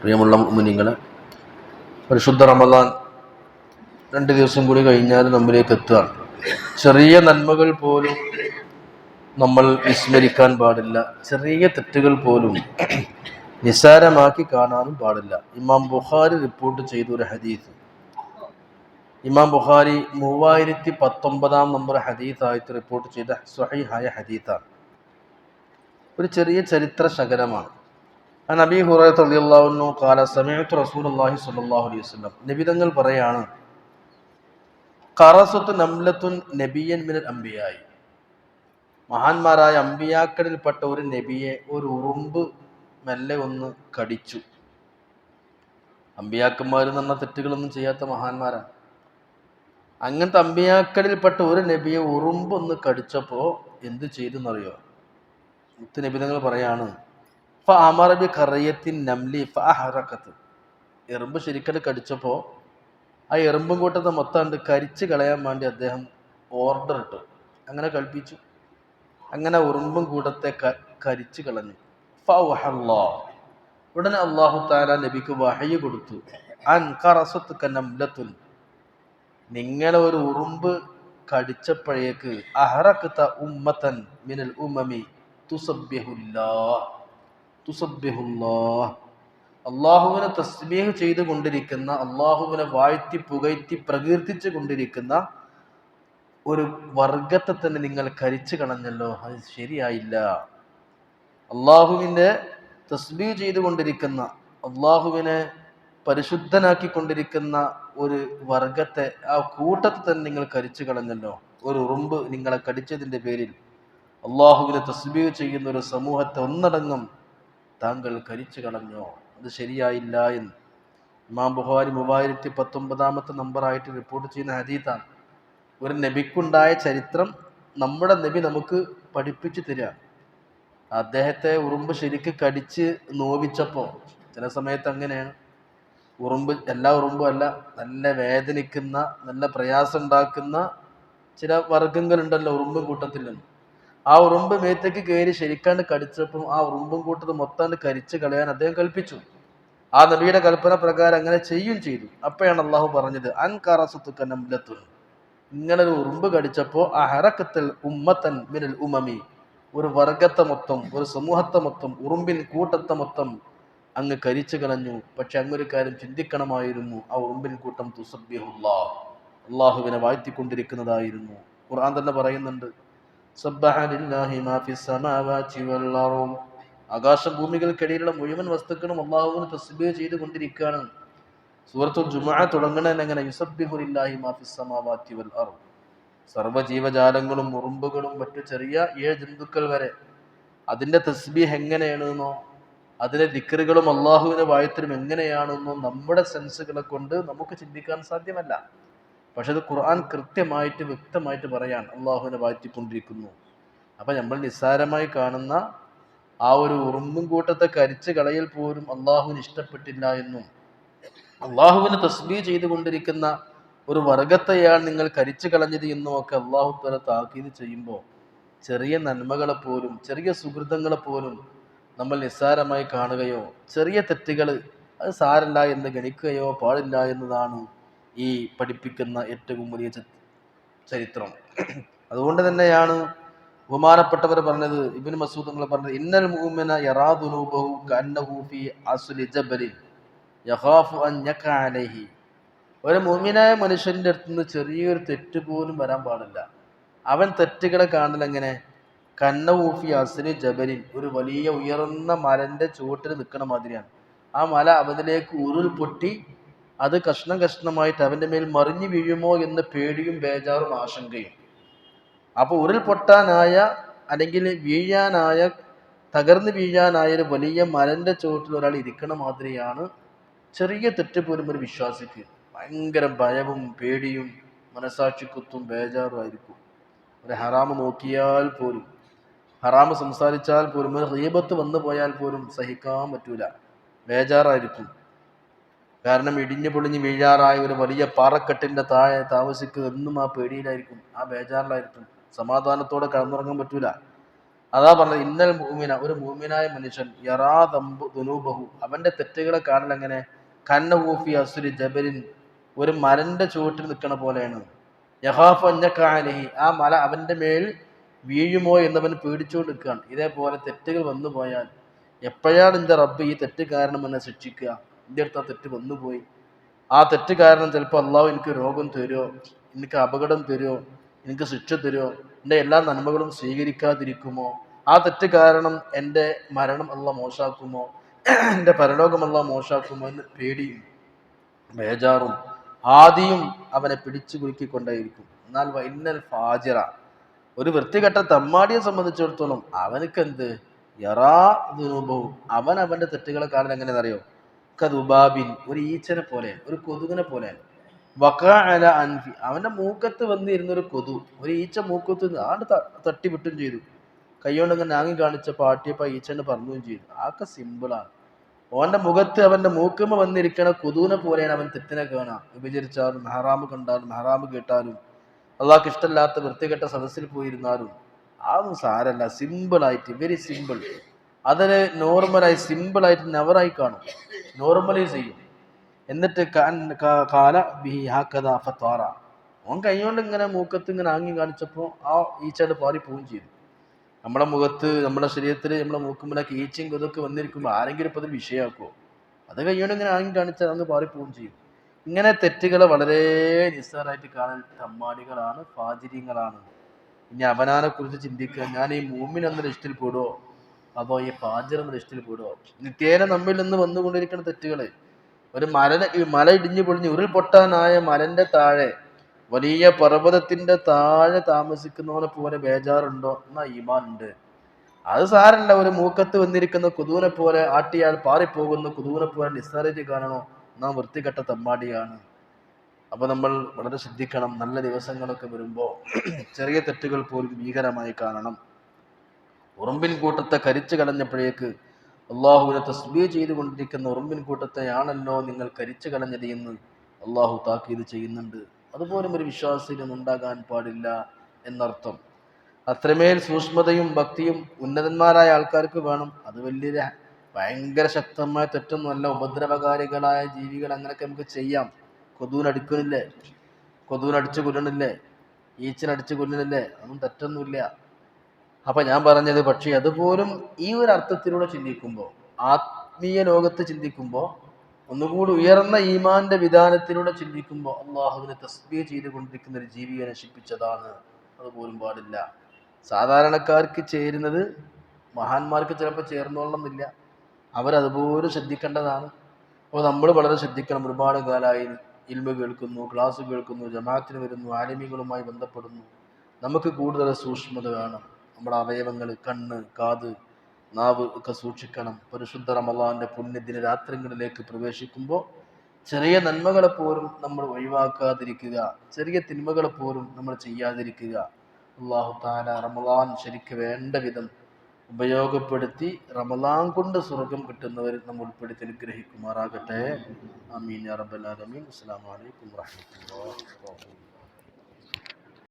പ്രിയമുള്ള മുനിങ്ങളെ പരിശുദ്ധ റമദാൻ രണ്ട് ദിവസം കൂടി കഴിഞ്ഞാൽ നമ്മിലേക്ക് എത്തുകയാണ്. ചെറിയ നന്മകൾ പോലും നമ്മൾ വിസ്മരിക്കാൻ പാടില്ല. ചെറിയ തെറ്റുകൾ പോലും നിസ്സാരമാക്കി കാണാനും പാടില്ല. ഇമാം ബുഖാരി റിപ്പോർട്ട് ചെയ്ത ഒരു ഹദീസ്. ഇമാം ബുഖാരി മൂവായിരത്തി പത്തൊമ്പതാം നമ്പർ ഹദീസായിട്ട് റിപ്പോർട്ട് ചെയ്ത സ്വഹീഹായ ഹദീസാണ്. ഒരു ചെറിയ ചരിത്ര ശകലമാണ്. അൻ അബി ഹുറൈറ റളിയല്ലാഹു അൻഹു ഖാല സമീഅതു റസൂലുള്ളാഹി സ്വല്ലല്ലാഹു അലൈഹി വസല്ലം നബിതങ്ങൾ പറയാണ് കറസത്ത് നംലത്തുൻ നബിയൻ മിനൽ അമ്പിയായി മഹാന്മാരായ അമ്പിയാക്കളിൽപ്പെട്ട ഒരു നബിയെ ഒരു ഉറുമ്പ് മെല്ലെ ഒന്ന് കടിച്ചു. അമ്പിയാക്കന്മാർ എന്ന് തെറ്റുകളൊന്നും ചെയ്യാത്ത മഹാന്മാരാണ് അങ്ങനത്തെ അമ്പിയാക്കളിൽപ്പെട്ട ഒരു നബിയെ ഉറുമ്പ് ഒന്ന് കടിച്ചപ്പോൾ എന്ത് ചെയ്തു എന്നറിയോ മുത്ത് നബിതങ്ങൾ പറയാണ് ഫ അമറബി കറയത്തിൻ നംലി ഫറക്കത്ത് എറുമ്പ് ശരിക്കും കടിച്ചപ്പോൾ ആ എറുമ്പും കൂട്ടത്തെ മൊത്തം കരിച്ച് കളയാൻ വേണ്ടി അദ്ദേഹം ഓർഡർ ഇട്ടു. അങ്ങനെ കൽപ്പിച്ചു. അങ്ങനെ ഉറുമ്പും കൂട്ടത്തെ കരിച്ച് കരിച്ചു കളഞ്ഞു. ഫൗഹല്ലാ. ഉടനെ അള്ളാഹു താല നബിക്ക് വഹയ കൊടുത്തു. അൻ കറസത്ത് കനംലത്തുൻ നിങ്ങളെ ഒരു ഉറുമ്പ് കടിച്ചപ്പോഴേക്ക് അഹറക്കത്ത ഉമ്മത്തൻ മിനൽ ഉമ്മമി തുസബ്യഹുല്ലാ തുസബ്യഹുല്ലാ അള്ളാഹുവിനെ ചെയ്തു കൊണ്ടിരിക്കുന്ന അള്ളാഹുവിനെ വാഴ്ത്തി പുകഴ്ത്തി പ്രകീർത്തിച്ചു കൊണ്ടിരിക്കുന്ന ഒരു വർഗത്തെ തന്നെ നിങ്ങൾ കരിച്ചു കളഞ്ഞല്ലോ. അത് ശരിയായില്ല. അള്ളാഹുവിന്റെ തസ്ബീഹ് ചെയ്തുകൊണ്ടിരിക്കുന്ന അള്ളാഹുവിനെ പരിശുദ്ധനാക്കിക്കൊണ്ടിരിക്കുന്ന ഒരു വർഗത്തെ ആ കൂട്ടത്തെ തന്നെ നിങ്ങൾ കരിച്ചു കളഞ്ഞല്ലോ. ഒരു ഉറുമ്പ് നിങ്ങളെ കടിച്ചതിന്റെ പേരിൽ. അള്ളാഹുവിനെ തസ്ബീഹ് ചെയ്യുന്ന ഒരു സമൂഹത്തെ ഒന്നടങ്കം താങ്കൾ കരിച്ചു കളഞ്ഞോ? അത് ശരിയായില്ല എന്ന്. ഇമാം ബുഹാരി മൂവായിരത്തി പത്തൊമ്പതാമത്തെ നമ്പറായിട്ട് റിപ്പോർട്ട് ചെയ്യുന്ന ഹദീത്താണ്. ഒരു നബിക്കുണ്ടായ ചരിത്രം നമ്മുടെ നബി നമുക്ക് പഠിപ്പിച്ചു തരിക. അദ്ദേഹത്തെ ഉറുമ്പ് ശരിക്ക് കടിച്ച് നോവിച്ചപ്പോൾ ചില സമയത്ത് അങ്ങനെയാണ്. ഉറുമ്പ് എല്ലാ ഉറുമ്പും അല്ല നല്ല വേദനിക്കുന്ന നല്ല പ്രയാസം ഉണ്ടാക്കുന്ന ചില വർഗങ്ങളുണ്ടല്ലോ ഉറുമ്പും കൂട്ടത്തിൽ ആ ഉറുമ്പ് മേത്തേക്ക് കയറി ശരിക്കാണ്ട് കടിച്ചപ്പം ആ ഉറുമ്പും കൂട്ടത് മൊത്തം കരിച്ച് കളയാൻ അദ്ദേഹം കൽപ്പിച്ചു. ആ നബിയുടെ കൽപ്പന പ്രകാരം അങ്ങനെ ചെയ്യും ചെയ്തു. അപ്പോഴാണ് അള്ളാഹു പറഞ്ഞത് അൻ ഇങ്ങനെ ഒരു ഉറുമ്പ് കടിച്ചപ്പോൾ ആ ഹറക്കത്തിൽ ഉമ്മത്തൻ മിനൽ ഉമമി. ഒരു വർഗത്തെ മൊത്തം ഒരു സമൂഹത്തെ മൊത്തം ഉറുമ്പിൻ കൂട്ടത്തെ മൊത്തം അങ്ങ് കരിച്ചു കളഞ്ഞു. പക്ഷെ അങ്ങൊരു കാര്യം ചിന്തിക്കണമായിരുന്നു. ആ ഉറുമ്പിൻ കൂട്ടം തുസബ്യഹുല്ലാ അള്ളാഹുവിനെ വാഴ്ത്തിക്കൊണ്ടിരിക്കുന്നതായിരുന്നു. ഖുർആൻ തന്നെ പറയുന്നുണ്ട് സബ്ബഹ ലില്ലാഹി മാ ഫിസ് വൽ ആകാശ ഭൂമികൾക്കിടയിലുള്ള മുഴുവൻ വസ്തുക്കളും അള്ളാഹുവിന് തസ്ബീഹ് ചെയ്തുകൊണ്ടിരിക്കുകയാണ്. സൂറത്തുൽ ജുമുഅ തുടങ്ങുന്നത് എങ്ങനെ യുസബ്ബിഹു മാ ഫിസ് സമാവാതി വൽ അർദ്. സർവജീവജാലങ്ങളും ഉറുമ്പുകളും മറ്റു ചെറിയ ഏഴ് ജന്തുക്കൾ വരെ. അതിന്റെ തസ്ബീഹ് എങ്ങനെയാണെന്നോ അതിലെ ദിക്കറുകളും അള്ളാഹുവിന്റെ വായത്തിലും എങ്ങനെയാണെന്നോ നമ്മുടെ സെൻസുകളെ കൊണ്ട് നമുക്ക് ചിന്തിക്കാൻ സാധ്യമല്ല. പക്ഷെ അത് ഖുർആൻ കൃത്യമായിട്ട് വ്യക്തമായിട്ട് പറയാൻ അള്ളാഹുവിനെ വാഴ്ത്തിക്കൊണ്ടിരിക്കുന്നു അപ്പൊ നമ്മൾ നിസ്സാരമായി കാണുന്ന ആ ഒരു ഉറുമ്പും കൂട്ടത്തെ കരിച്ച് കളയൽ പോലും അള്ളാഹുവിന് ഇഷ്ടപ്പെട്ടില്ല എന്നും അള്ളാഹുവിന് തസ്ബീ ചെയ്തുകൊണ്ടിരിക്കുന്ന ഒരു വർഗത്തെയാണ് നിങ്ങൾ കരിച്ചു കളഞ്ഞത് എന്നും ഒക്കെ അള്ളാഹു തല താക്കീത് ചെയ്യുമ്പോൾ ചെറിയ നന്മകളെ പോലും ചെറിയ സുഹൃതങ്ങളെ പോലും നമ്മൾ നിസ്സാരമായി കാണുകയോ ചെറിയ തെറ്റുകൾ അത് സാരല്ല എന്ന് ഗണിക്കുകയോ പാടില്ല എന്നതാണ് ഈ പഠിപ്പിക്കുന്ന ഏറ്റവും വലിയ ചരിത്രം. അതുകൊണ്ട് തന്നെയാണ് ബഹുമാനപ്പെട്ടവർ പറഞ്ഞത് ഇബിന് മസൂദ് നിങ്ങൾ പറഞ്ഞത് ഇന്നൽ മുഹമ്മന യറാദുനൂബഹു അൻ ഒരു മുഅ്മിനായ മനുഷ്യന്റെ അടുത്ത് നിന്ന് ചെറിയൊരു തെറ്റ് പോലും വരാൻ പാടില്ല. അവൻ തെറ്റുകളെ കാണൽ എങ്ങനെ? കന്നവൂഫി അസ്ലി ജബലിൻ ഒരു വലിയ ഉയർന്ന മലന്റെ ചുവട്ടിൽ നിൽക്കണ മാതിരിയാണ്. ആ മല അവനിലേക്ക് ഉരുൾ പൊട്ടി അത് കഷ്ണം കഷ്ണമായിട്ട് അവന്റെ മേൽ മറിഞ്ഞു വീഴുമോ എന്ന് പേടിയും ബേജാറും ആശങ്കയും. അപ്പോൾ ഉരുൾപൊട്ടാനായ അല്ലെങ്കിൽ വീഴാനായ തകർന്നു വീഴാനായ ഒരു വലിയ മലന്റെ ചുവട്ടിൽ ഒരാൾ ഇരിക്കണ മാതിരിയാണ് ചെറിയ തെറ്റ് പോലും ഒരു വിശ്വാസിക്ക്. ഭയങ്കര ഭയവും പേടിയും മനസാക്ഷിക്കുത്തും ബേജാറും ആയിരിക്കും. ഒരു ഹറാമ് നോക്കിയാൽ പോലും ഹറാമ് സംസാരിച്ചാൽ പോലും ഒരു റീബത്ത് വന്നു പോയാൽ പോലും സഹിക്കാൻ പറ്റൂല. ബേജാറായിരിക്കും. കാരണം ഇടിഞ്ഞു പൊളിഞ്ഞ് വീഴാറായ ഒരു വലിയ പാറക്കെട്ടിന്റെ താഴെ താമസിക്കുക എന്നും ആ പേടിയിലായിരിക്കും ആ ബേജാറിലായിരിക്കും. സമാധാനത്തോടെ കടന്നുറങ്ങാൻ പറ്റൂല. അതാ പറഞ്ഞത് ഇന്നൽ മൂമിന ഒരു മൂമിനായ മനുഷ്യൻ യറാ തമ്പു ദുനൂബഹു അവന്റെ തെറ്റുകളെ കാണൽ എങ്ങനെ? കന്നഹൂഫി അസുരി ജബരിൻ ഒരു മരന്റെ ചുവട്ടിൽ നിൽക്കണ പോലെയാണ്. യഹാഫ് അഞ്ഞക്കാലഹി ആ മല അവന്റെ മേൽ വീഴുമോ എന്നവൻ പേടിച്ചുകൊണ്ട് നിൽക്കുകയാണ് ഇതേപോലെ തെറ്റുകൾ വന്നു പോയാൽ എപ്പോഴാണ് എന്റെ റബ്ബ് ഈ തെറ്റ് കാരണം എന്നെ ശിക്ഷിക്കുക? എന്റെ അടുത്ത് ആ തെറ്റ് വന്നുപോയി. ആ തെറ്റ് കാരണം ചിലപ്പോൾ അള്ളാഹു എനിക്ക് രോഗം തരുമോ എനിക്ക് അപകടം തരുമോ എനിക്ക് ശിക്ഷ തരുമോ എന്റെ എല്ലാ നന്മകളും സ്വീകരിക്കാതിരിക്കുമോ? ആ തെറ്റ് കാരണം എന്റെ മരണം അല്ല മോശാക്കുമോ? എന്റെ പരലോകം അല്ല മോശാക്കുമോ എന്ന് പേടിയും ബേജാറും ആദിയും അവനെ പിടിച്ചു കുലുക്കിക്കൊണ്ടേയിരിക്കും. എന്നാൽ വൈന്നൽ ഫാജിറ ഒരു വൃത്തികെട്ട തമ്മാടിയെ സംബന്ധിച്ചിടത്തോളം അവനക്കെന്ത്? യറാ ദുരൂപവും അവൻ അവന്റെ തെറ്റുകളെ കാണാൻ എങ്ങനെയെന്നറിയോ കതുബാബിൻ ഒരു ഈച്ചനെ പോലെ ഒരു കൊതുകിനെ പോലെ. വക്കാല അൻഫി അവന്റെ മൂക്കത്ത് വന്നിരുന്ന ഒരു കൊതു ഒരു ഈച്ച മൂക്കത്ത് ആണ്ട് തട്ടി വിട്ടും ചെയ്തു. കൈകൊണ്ട് ഇങ്ങനെ നാങ്ങി കാണിച്ച പാട്ടിയപ്പോൾ ഈച്ചണ്ട് പറഞ്ഞുകയും ചെയ്തു. ആക്കെ സിമ്പിളാണ് ഓന്റെ മുഖത്ത് അവന്റെ മൂക്കുമ്മ വന്നിരിക്കണ കൊതുവിനെ പോലെയാണ് അവൻ തെറ്റിനെ കാണാം. വിഭജിച്ചാലും മെഹറാമ് കണ്ടാലും മെഹറാമ് കേട്ടാലും അള്ളാഹ്ക്ക് ഇഷ്ടമല്ലാത്ത വൃത്തികെട്ട സദസ്സിൽ പോയിരുന്നാലും അതൊന്നും സാരല്ല. സിമ്പിൾ ആയിട്ട് വെരി സിമ്പിൾ അതിന് നോർമലായി സിമ്പിളായിട്ട് നെവറായി കാണും. നോർമലൈസ് ചെയ്യും. എന്നിട്ട് കാല ബിഹി ഹാക്കഥ ഫത്വാറ. ഓൻ കൈകൊണ്ട് ഇങ്ങനെ മൂക്കത്ത് ഇങ്ങനെ ആങ്ങി കാണിച്ചപ്പോൾ ആ ഈച്ചയുടെ പാറി പോവുകയും ചെയ്തു. നമ്മുടെ മുഖത്ത് നമ്മുടെ ശരീരത്തിൽ നമ്മുടെ മൂക്കുമ്പിലൊക്കെ ഈച്ചയും കൊതൊക്കെ വന്നിരിക്കുമ്പോൾ ആരെങ്കിലും ഇപ്പോൾ അത് വിഷയമാക്കുമോ അത് കൈകൊണ്ട് ഇങ്ങനെ ആങ്ങി കാണിച്ചാൽ അങ്ങ് പാറി പോവുകയും ചെയ്യും ഇങ്ങനെ തെറ്റുകളെ വളരെ നിസ്സാരമായിട്ട് കാണാൻ തമ്മാടികളാണ് പാചര്യങ്ങളാണ് ഇനി അവനാനെ കുറിച്ച് ചിന്തിക്കുക. ഞാൻ ഈ മൂമിനെന്ന ലിസ്റ്റിൽ പെടുവോ അതോ ഈ എന്ന ലിസ്റ്റിൽ പെടുവോ? നിത്യേന നമ്മിൽ നിന്ന് വന്നുകൊണ്ടിരിക്കുന്ന തെറ്റുകൾ. ഒരു മല മല ഇടിഞ്ഞു പൊളിഞ്ഞ് ഉരുൾപൊട്ടാനായ മലന്റെ താഴെ വലിയ പർവതത്തിന്റെ താഴെ താമസിക്കുന്നവനെ പോലെ ബേജാറുണ്ടോ എന്നാ ഈമാൻ ഉണ്ട് അത് സാരല്ല ഒരു മൂക്കത്ത് വന്നിരിക്കുന്ന കുതൂനെ പോലെ ആട്ടിയാൽ പാറിപ്പോകുന്ന കുതൂനെ പോലെ നിസ്സാരത കാണണോ? നാം വൃത്തികെട്ട തമ്മാടിയാണ് അപ്പൊ നമ്മൾ വളരെ ശ്രദ്ധിക്കണം നല്ല ദിവസങ്ങളൊക്കെ വരുമ്പോൾ ചെറിയ തെറ്റുകൾ പോലും ഭീകരമായി കാണണം. ഉറുമ്പിൻ കൂട്ടത്തെ കരിച്ചു കളഞ്ഞപ്പോഴേക്ക് അള്ളാഹുവിനെ തസ്ബീ ചെയ്തുകൊണ്ടിരിക്കുന്ന ഉറുമ്പിൻ കൂട്ടത്തെയാണല്ലോ നിങ്ങൾ കരിച്ചു കളഞ്ഞത് എന്ന് അള്ളാഹു താക്കീത് ചെയ്യുന്നുണ്ട്. അതുപോലും ഒരു വിശ്വാസിനും ഉണ്ടാകാൻ പാടില്ല എന്നർത്ഥം. അത്രമേൽ സൂക്ഷ്മതയും ഭക്തിയും ഉന്നതന്മാരായ ആൾക്കാർക്ക് വേണം. അത് വലിയൊരു ഭയങ്കര ശക്തമായ തെറ്റൊന്നുമല്ല ഉപദ്രവകാരികളായ ജീവികൾ അങ്ങനെയൊക്കെ നമുക്ക് ചെയ്യാം. കൊതുവിനടിക്കുന്നില്ലേ കൊതുവിനടിച്ച് കൊല്ലണില്ലേ? ഈച്ചനടിച്ച് കൊല്ലണില്ലേ? അതൊന്നും തെറ്റൊന്നുമില്ല. അപ്പൊ ഞാൻ പറഞ്ഞത് പക്ഷേ അതുപോലും ഈ ഒരു അർത്ഥത്തിലൂടെ ചിന്തിക്കുമ്പോൾ ആത്മീയ ലോകത്ത് ചിന്തിക്കുമ്പോൾ ഒന്നുകൂടി ഉയർന്ന ഈമാന്റെ വിധാനത്തിലൂടെ ചിന്തിക്കുമ്പോൾ അള്ളാഹുവിനെ തസ്ബീ ചെയ്തുകൊണ്ടിരിക്കുന്ന ഒരു ജീവിയെ നശിപ്പിച്ചതാണ്. അതുപോലും പാടില്ല. സാധാരണക്കാർക്ക് ചേരുന്നത് മഹാന്മാർക്ക് ചിലപ്പോൾ ചേർന്നോളണമെന്നില്ല. അവരതുപോലും ശ്രദ്ധിക്കേണ്ടതാണ്. അപ്പോൾ നമ്മൾ വളരെ ശ്രദ്ധിക്കണം. ഒരുപാട് കാലമായി ഇൽമ കേൾക്കുന്നു ക്ലാസ് കേൾക്കുന്നു ജമാഅത്തിന് വരുന്നു ആലിമികളുമായി ബന്ധപ്പെടുന്നു. നമുക്ക് കൂടുതൽ സൂക്ഷ്മത വേണം. നമ്മുടെ അവയവങ്ങൾ കണ്ണ് കാത് നാവ് ഒക്കെ സൂക്ഷിക്കണം. പരിശുദ്ധ റമലാന്റെ പുണ്യദിന രാത്രികളിലേക്ക് പ്രവേശിക്കുമ്പോൾ ചെറിയ നന്മകളെ പോലും നമ്മൾ ഒഴിവാക്കാതിരിക്കുക ചെറിയ തിന്മകളെ പോലും നമ്മൾ ചെയ്യാതിരിക്കുക. അള്ളാഹു താല റമലാൻ ശരിക്ക് വേണ്ട വിധം ഉപയോഗപ്പെടുത്തി റമലാൻ കൊണ്ട് സ്വർഗം കിട്ടുന്നവർ നമ്മൾ ഉൾപ്പെടുത്തി അനുഗ്രഹിക്കുമാറാകട്ടെ. അമീൻ അസ്സലാമു അലൈക്കും വറഹ്മത്തുള്ളാഹി വബറകാതുഹു